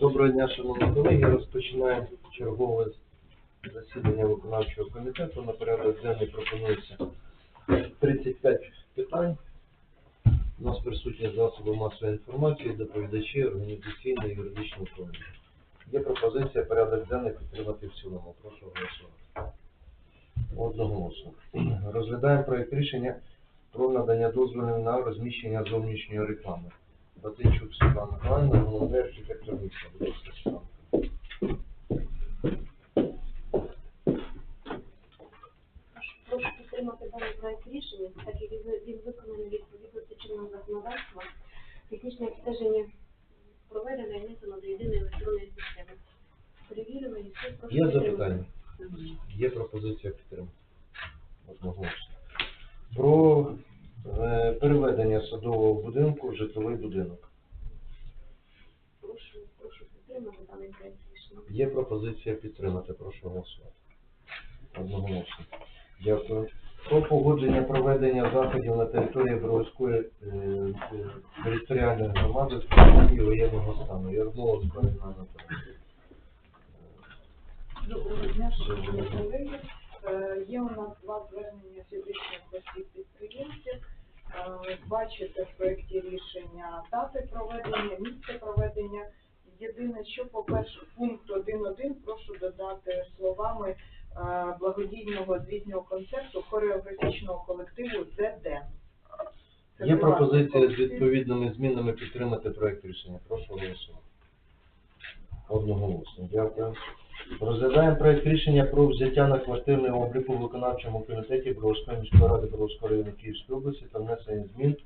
Доброго дня, шановні колеги. Розпочинаємо чергове засідання виконавчого комітету. На порядок денний пропонується 35 питань. У нас присутні засоби масової інформації, доповідачі, організаційне і юридичне управління. Є пропозиція порядок денний підтримати в цілому. Прошу голосувати. Одноголосно. Розглядаємо проєкт рішення про надання дозволів на розміщення зовнішньої реклами. Батичук Світлана Михайловна, головний архітектор міста. Прошу підтримати даний проект рішення, так як він- виконаний відповідно до чинного законодавства. Технічне обстеження проведено і внесено до єдиної електронної системи. Перевірено і все. Прошу Є запитання? Є пропозиція. Одноголосно. Про переведення садового будинку в житловий будинок. Прошу, прошу підтримати даний проект рішення. Є пропозиція підтримати. Прошу голосувати. Одноголосно. Дякую. Про погодження проведення заходів на території Бровської е, е, територіальної громади в дії воєнного стану. Ярмола Миколаївна Анатолійовна. Доброго дня, шановні колеги. Е, Є у нас два звернення фізичних осіб підприємців. Е, Бачите в проєкті рішення дати проведення, місце проведення. Єдине, що по перше, пункт 1.1 прошу додати словами е, благодійного звітнього концерту хореографічного колективу ЗД. Це Є пропозиція з відповідними змінами підтримати проект рішення. Прошу голосувати. Одноголосно. Дякую. Розглядаємо проект рішення про взяття на квартирний облік у виконавчому комітеті Бровської міської ради Бровського району Київської області та внесення змін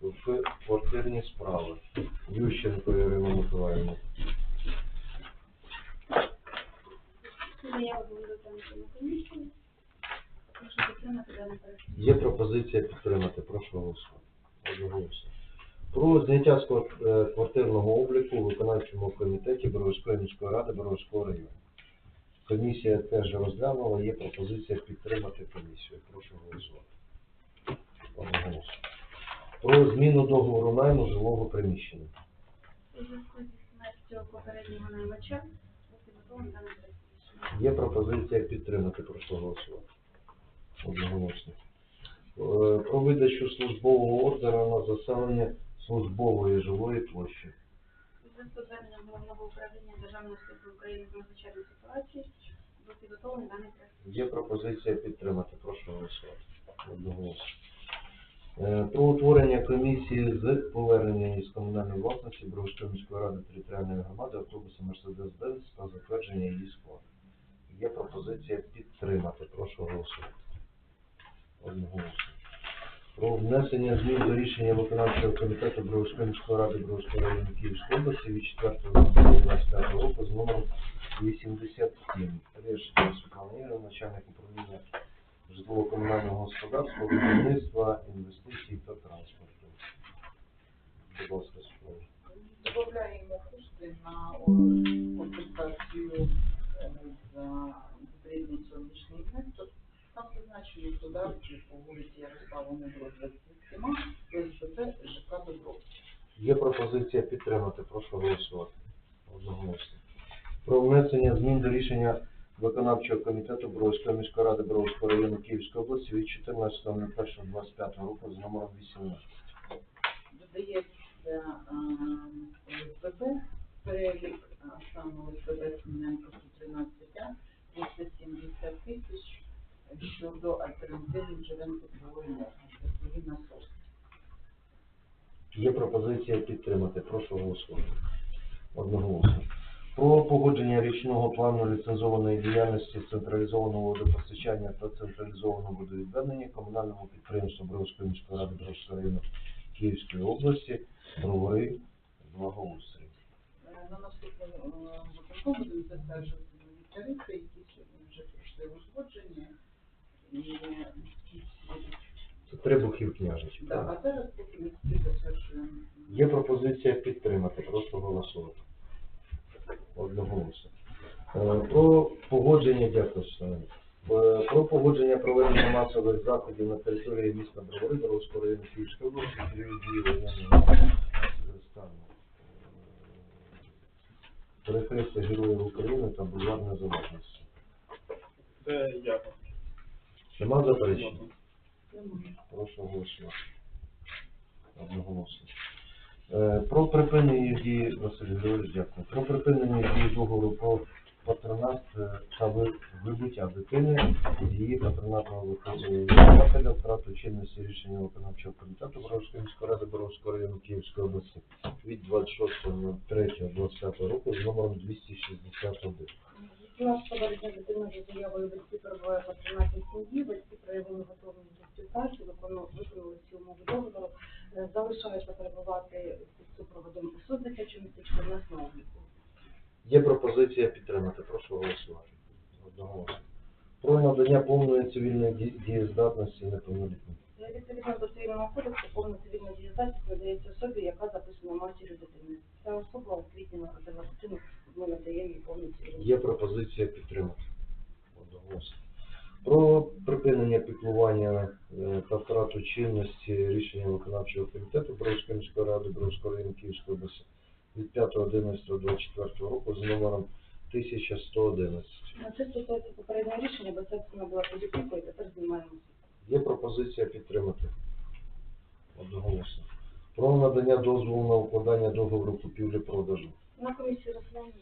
в квартирні справи. Ющенко Ірина Миколаївна. Є пропозиція підтримати. Прошу голосувати. Одноголосно. Про зняття з е, квартирного обліку у виконавчому комітеті Боровської міської ради Боровського району. Комісія теж розглянула, є пропозиція підтримати комісію. Прошу голосувати. Про зміну договору найму жилого приміщення. У зв'язку зі смертю попереднього наймача був підготовлений даний. Є пропозиція підтримати. Прошу голосувати. Одноголосно. Е, Про видачу службового ордера на заселення службової жилої площі. Зв'язку з головного управління Державної служби України з надзвичайної ситуації був підготовлений даний проект. Є пропозиція підтримати. Прошу голосувати. Одноголосно. Е, Про утворення комісії з повернення із комунальної власності Бровської міської ради територіальної громади автобуса Мерседес-Бенц та затвердження її складу. Є пропозиція підтримати. Прошу голосувати. Одноголосно. Про внесення змін до рішення виконавчого комітету Бровської ради Бровського району Київської області від 4.25 року з номером 87. Решта Світлана Ігорівна, начальник управління житлово-комунального господарства, будівництва, інвестицій та транспорту. Будь ласка, Світлана. Добавляємо кошти на компенсацію е, за потрібний сонячний інвестор. Там зазначені податки по вулиці Ярослава Мудро 27, ОСББ ЖК Добро. Є пропозиція підтримати. Прошу голосувати. Одноголосно. Про внесення змін до рішення виконавчого комітету Бровської міської ради Бровського району Київської області від 14.01.25 року з номером 18. Додається е, ОСББ, перелік, а саме пропозиція підтримати. Прошу голосувати. Одноголосно. Про погодження річного плану ліцензованої діяльності централізованого водопостачання та централізованого водовідведення комунальному підприємству Бровської міської ради Бровського району Київської області Бровари Благоустрій. На наступному е, виконкому будемо затверджувати тарифи, які вже пройшли узгодження. Е, будуть- Требухів княжич. да, а зараз поки ми затверджуємо. Є пропозиція підтримати. Прошу голосувати. Одноголосно. Е, Про погодження, дякую, Світлана. Е, Про погодження проведення масових заходів на території міста Бровари, Бровського району Київської області, період дії воєнного стану. Е, Перехрестя Героїв України та Бульвар Незалежності. Це я. Нема заперечень? Прошу голосувати. Одноголосно. Е, Про припинення дії, Василь Григорович, дякую. Про припинення дії договору про патронат е, та вибуття дитини її патронатного вихователя, втрату чинності рішення виконавчого комітету Боровської міської ради Боровського району Київської області від 26.03.25 року з номером 261. 18 березня дитина за заявою батьки перебуває в патронатній сім'ї, батьки проявили готовність до співпраці, виконали виконали всі умови договору, е, залишаються перебувати під супроводом особ дитячого містечка нас на обліку. Є пропозиція підтримати. Прошу голосувати. Одноголосно. Про надання повної цивільної ді- дієздатності неповнолітнім. Відповідно до цивільного кодексу, повна цивільна дієздатність надається особі, яка записана матір'ю дитини. Ця особа у квітні народила дитину, ми надаємо їй повну цивільну. Є пропозиція підтримати. Одноголосно. Про припинення піклування е, та втрату чинності рішення виконавчого комітету Боровської міської ради Боровського району Київської області від 5.11.24 року з номером 1111. На це стосується попереднього рішення, бо це була опікою, тепер знімаємо. Є пропозиція підтримати. Одноголосно. Про надання дозволу на укладання договору купівлі-продажу. На комісії розглянули.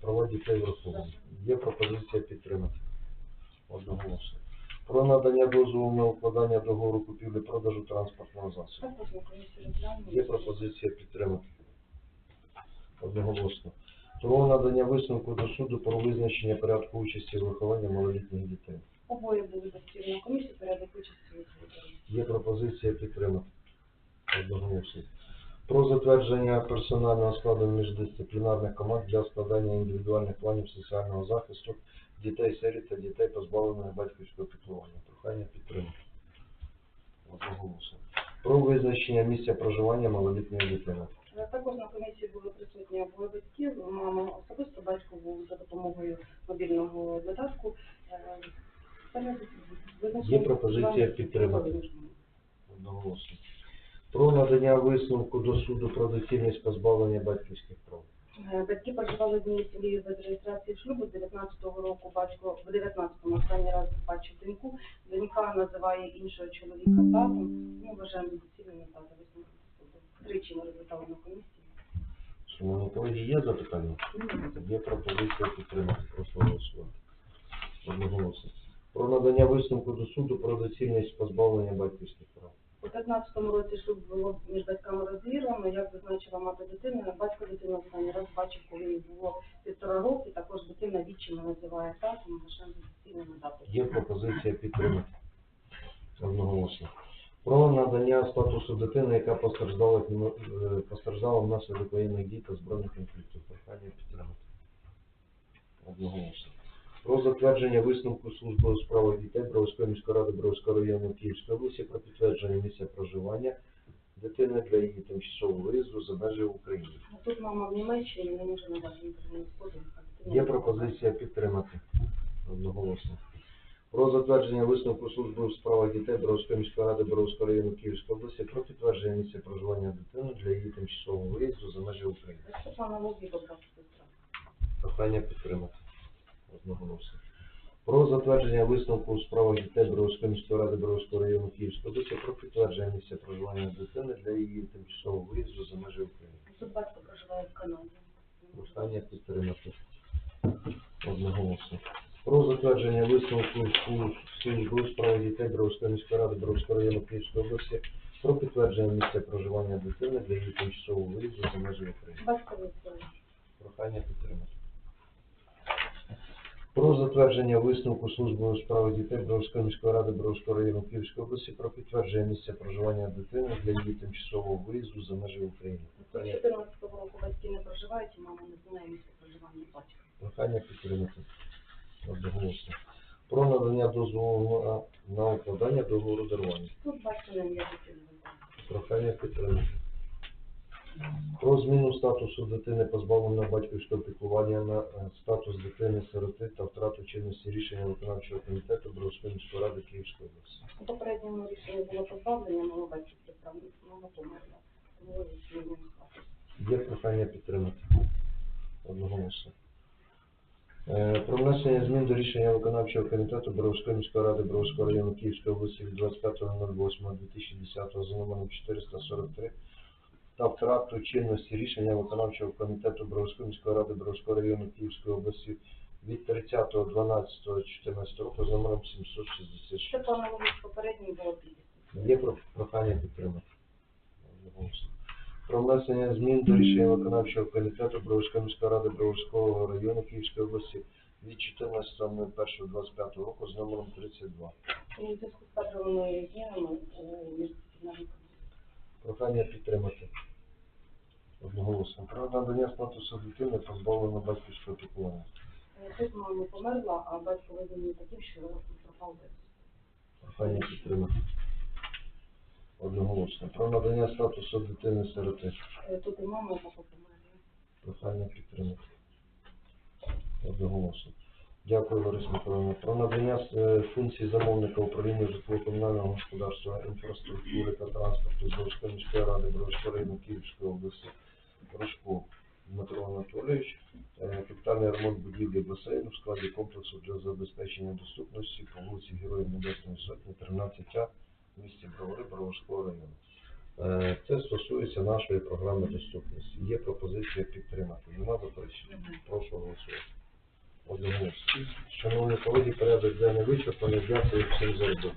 Права дітей враховані. Є пропозиція підтримати. Одноголосно. Про надання дозволу на укладання договору купівлі-продажу транспортного засобу. Також на комісії розглянули. Є пропозиція підтримати. Одноголосно. Про надання висновку до суду про визначення порядку участі в вихованні малолітніх дітей. Обоє були на комісії, порядок участі відповідали. Є пропозиція підтримати. Одноголосно. Про затвердження персонального складу міждисциплінарних команд для складання індивідуальних планів соціального захисту дітей сиріт та дітей, позбавлених батьківського піклування. Прохання підтримати. Одноголосно. Про визначення місця проживання малолітньої дитини. Також на комісії були присутні обоє батьків, мама особисто, батько був за допомогою мобільного додатку. Е, порядок визначення Є пропозиція підтримати. Одноголосно. Про надання висновку до суду про доцільність позбавлення батьківських прав. Е, Батьки проживали в одній сім'ї без реєстрації шлюбу. З 19-го року батько в 19-му останній раз бачив доньку. Донька називає іншого чоловіка татом. Ну, вважаємо доцільним тата висновку суду. Тричі ми розглядали на комісії. Шановні колеги, є запитання? Є пропозиція підтримати. Прошу голосувати. Одноголосно. Про надання висновку до суду про доцільність позбавлення батьківських прав. У 15-му році шлюб було між батьками розірвано. Як зазначила мати дитини, батько дитину останній раз бачив, коли їй було півтора роки. Також дитина відчима називає татом, вважаємо доцільним дати. Є пропозиція підтримати. Одноголосно. Про надання статусу дитини, яка постраждала, е, постраждала внаслідок воєнних дій та збройних конфліктів. Прохання підтримати. Одноголосно. Про затвердження висновку служби у справах дітей Бровської міської ради Бровського району Київської області про підтвердження місця проживання дитини для її тимчасового виїзду за межі України. А Тут мама в Німеччині не може надати Є пропозиція підтримати одноголосно. Про затвердження висновку служби у справах дітей Боровської міської ради Боровського району Київської області про підтвердження місця проживання дитини для її тимчасового виїзду за межі України. сестра. Підтримати одноголосно. Про затвердження висновку у справах дітей Боровської міської ради Боровського району Київської області про підтвердження місця проживання дитини для її тимчасового виїзду за межі України. Батько проживає в Канаді. Прохання підтримати одноголосно. Про затвердження висновку у службу у справах дітей Бровської міської ради Бровського району Київської області про підтвердження місця проживання дитини для її тимчасового виїзду за межі України. Батько. Прохання підтримати. Про затвердження висновку служби у справах дітей Бровської міської ради Бровського району Київської області про підтвердження місця проживання дитини для її тимчасового виїзду за межі України. З Прохання 14 року батьки не проживають, і мама не знає місця проживання батька. Прохання підтримати одноголосно. Про надання дозволу на, укладання договору дарування. Тут батько не є дитиною. Прохання підтримати. Про зміну статусу дитини позбавленої батьківського піклування на е, статус дитини сироти та втрату чинності рішення виконавчого комітету Бровської міської ради Київської області. У попередньому рішенні було позбавлення, мого мама померла. Статус. Є прохання підтримати. Одноголосно. Е, Про внесення змін до рішення виконавчого комітету Боровської міської ради Боровського району Київської області від 25.08.2010 за номером 443 та втрату чинності рішення виконавчого комітету Боровської міської ради Боровського району Київської області від 30.12.14 року за номером 766. Це по аналогії з попередньої було підпис. Є про- прохання підтримати. Про внесення змін до рішення виконавчого комітету Бровської міської ради Бровського району Київської області від 14.01.25 року з номером 32. У зв'язку з кадровими змінами у. Прохання підтримати. Одноголосно. Про надання статусу дитини позбавлено батьківського піклування. Е, Тут мама померла, а батько визнаний таким, що пропав без. Прохання підтримати. Одноголосно. Про надання статусу дитини сироти. Е, Тут і мама, і папа померли. Прохання підтримати. Одноголосно. Дякую, Лариса Миколаївна. Про надання е, функцій замовника управління житлово-комунального господарства, інфраструктури та транспорту Бровської міської ради Бровського району Київської області Рожку Дмитро Анатолійович. Е, Капітальний ремонт будівлі басейну в складі комплексу для забезпечення доступності по вулиці Героїв Небесної Сотні, 13А в місті Бровари Броварського району. Е, Це стосується нашої програми доступності. Є пропозиція підтримати. Нема заперечень? Прошу голосувати. Одноголосно. Шановні колеги, порядок денний вичерпаний. Дякую всім за роботу.